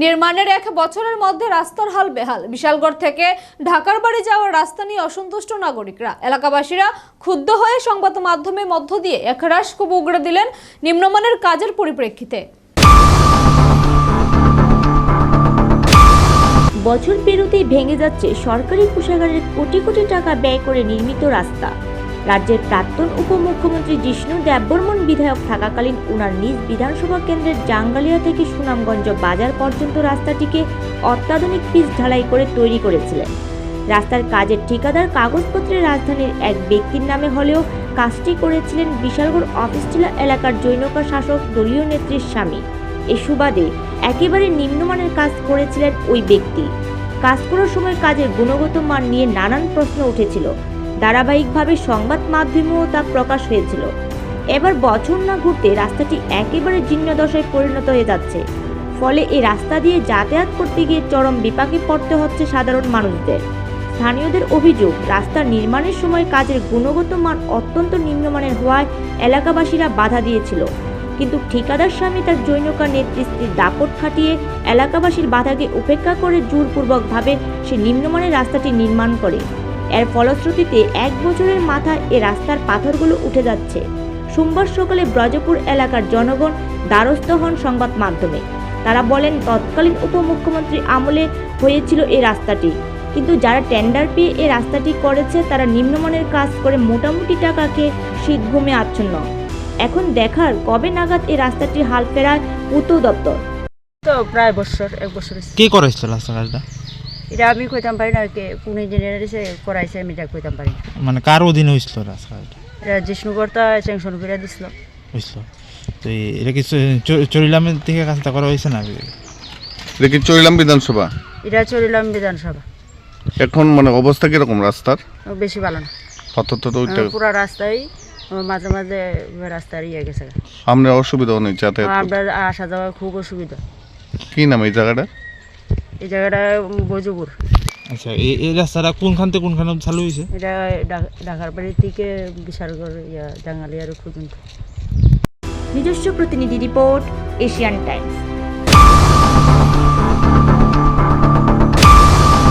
নির্মাণের এক বছরের মধ্যে রাস্তার হাল বেহাল। বিশালগড় থেকে ঢাকার বাড়ি যাওয়ার রাস্তা নিয়ে অসন্তুষ্ট নাগরিকরা। এলাকাবাসীরা ক্ষুব্ধ হয়ে সংবাদ মাধ্যমের মধ্য দিয়ে একরাশ ক্ষোভ উগড়ে দিলেন নিম্নমানের কাজের পরিপ্রেক্ষিতে। বছর পেরোতেই ভেঙে যাচ্ছে সরকারি কোষাগারের কোটি কোটি টাকা ব্যয় করে নির্মিত রাস্তা। রাজ্যের প্রাক্তন উপমুখ্যমন্ত্রী জিষ্ণু দেববর্মন বিধায়ক থাকাকালীন উনার নিজ বিধানসভা কেন্দ্রের জাঙ্গালিয়া থেকে সুনামগঞ্জ বাজার পর্যন্ত রাস্তাটিকে অত্যাধুনিক পিচ ঢালাই করে তৈরি করেছিলেন। রাস্তার কাজের ঠিকাদার কাগজপত্রে রাজধানীর এক ব্যক্তির নামে হলেও কাজটি করেছিলেন বিশালগড় অফিসটিলা এলাকার জৈনকা শাসক দলীয় নেত্রীর স্বামী। এ সুবাদে একেবারে নিম্নমানের কাজ করেছিলেন ওই ব্যক্তি। কাজ করার সময় কাজের গুণগত মান নিয়ে নানান প্রশ্ন উঠেছিল। ধারাবাহিকভাবে সংবাদ মাধ্যমেও তা প্রকাশ হয়েছিল। এবার বছর না ঘুরতে রাস্তাটি একেবারে জীর্ণদশায় পরিণত হয়ে যাচ্ছে। ফলে এই রাস্তা দিয়ে যাতায়াত করতে গিয়ে চরম বিপাকে পড়তে হচ্ছে সাধারণ মানুষদের। স্থানীয়দের অভিযোগ, রাস্তা নির্মাণের সময় কাজের গুণগত মান অত্যন্ত নিম্নমানের হওয়ায় এলাকাবাসীরা বাধা দিয়েছিল। কিন্তু ঠিকাদার স্বামী তার জৈনকা নেতৃত্বের দাপট খাটিয়ে এলাকাবাসীর বাধাকে উপেক্ষা করে জোরপূর্বকভাবে সে নিম্নমানের রাস্তাটি নির্মাণ করে। এর ফলশ্রুতিতে এক বছরের মাথায় এ রাস্তার পাথরগুলো উঠে যাচ্ছে। সোমবার সকালে ব্রজপুর এলাকার জনগণ দ্বারস্থ হন সংবাদ মাধ্যমে। তারা বলেন তৎকালীন উপমুখ্যমন্ত্রী আমলে হয়েছিল এই রাস্তাটি। কিন্তু যারা টেন্ডার পেয়ে এই রাস্তাটি করেছে তারা নিম্নমানের কাজ করে মোটামুটি টাকা খেয়ে শীত ঘুমে আচ্ছন্ন। এখন দেখার কবে নাগাদ এই রাস্তাটির হাল ফেরায় পূর্ত দপ্তর? তো প্রায় বছর এক বছর হইছে। কে করাইছিল রাস্তা কাজটা এটা আমি কইতাম পারি না কে কোন ইঞ্জিনিয়ার এসে করাইছে আমি এটা কইতাম পারি না। মানে কার অধীনে হয়েছিল রাস্তা এটা? জিষ্ণুকর্তা স্যাংশন করে দিছিল। হয়েছিল তো এটা কি চরিলামের থেকে কাজটা করা হয়েছে না? এটা কি চরিলাম বিধানসভা? এটা চলিলাম বিধানসভা। এখন মানে অবস্থা কীরকম রাস্তার? বেশি ভালো না। পাথর তো ওইটা পুরো রাস্তায় মাঝে মাঝে রাস্তার ইয়ে গেছে সামনে অসুবিধা অনেক যাতায়াত আমরা আসা যাওয়া খুব অসুবিধা। কি নাম এই জায়গাটা এই জায়গাটা বজুপুর আচ্ছা এই এই রাস্তাটা কোনখান থেকে কোনখানে চালু হয়েছে? এটা ঢাকার বাড়ি থেকে বিশালগড় ইয়া জাঙ্গালিয়ার পর্যন্ত। নিজস্ব প্রতিনিধি রিপোর্ট এশিয়ান টাইমস।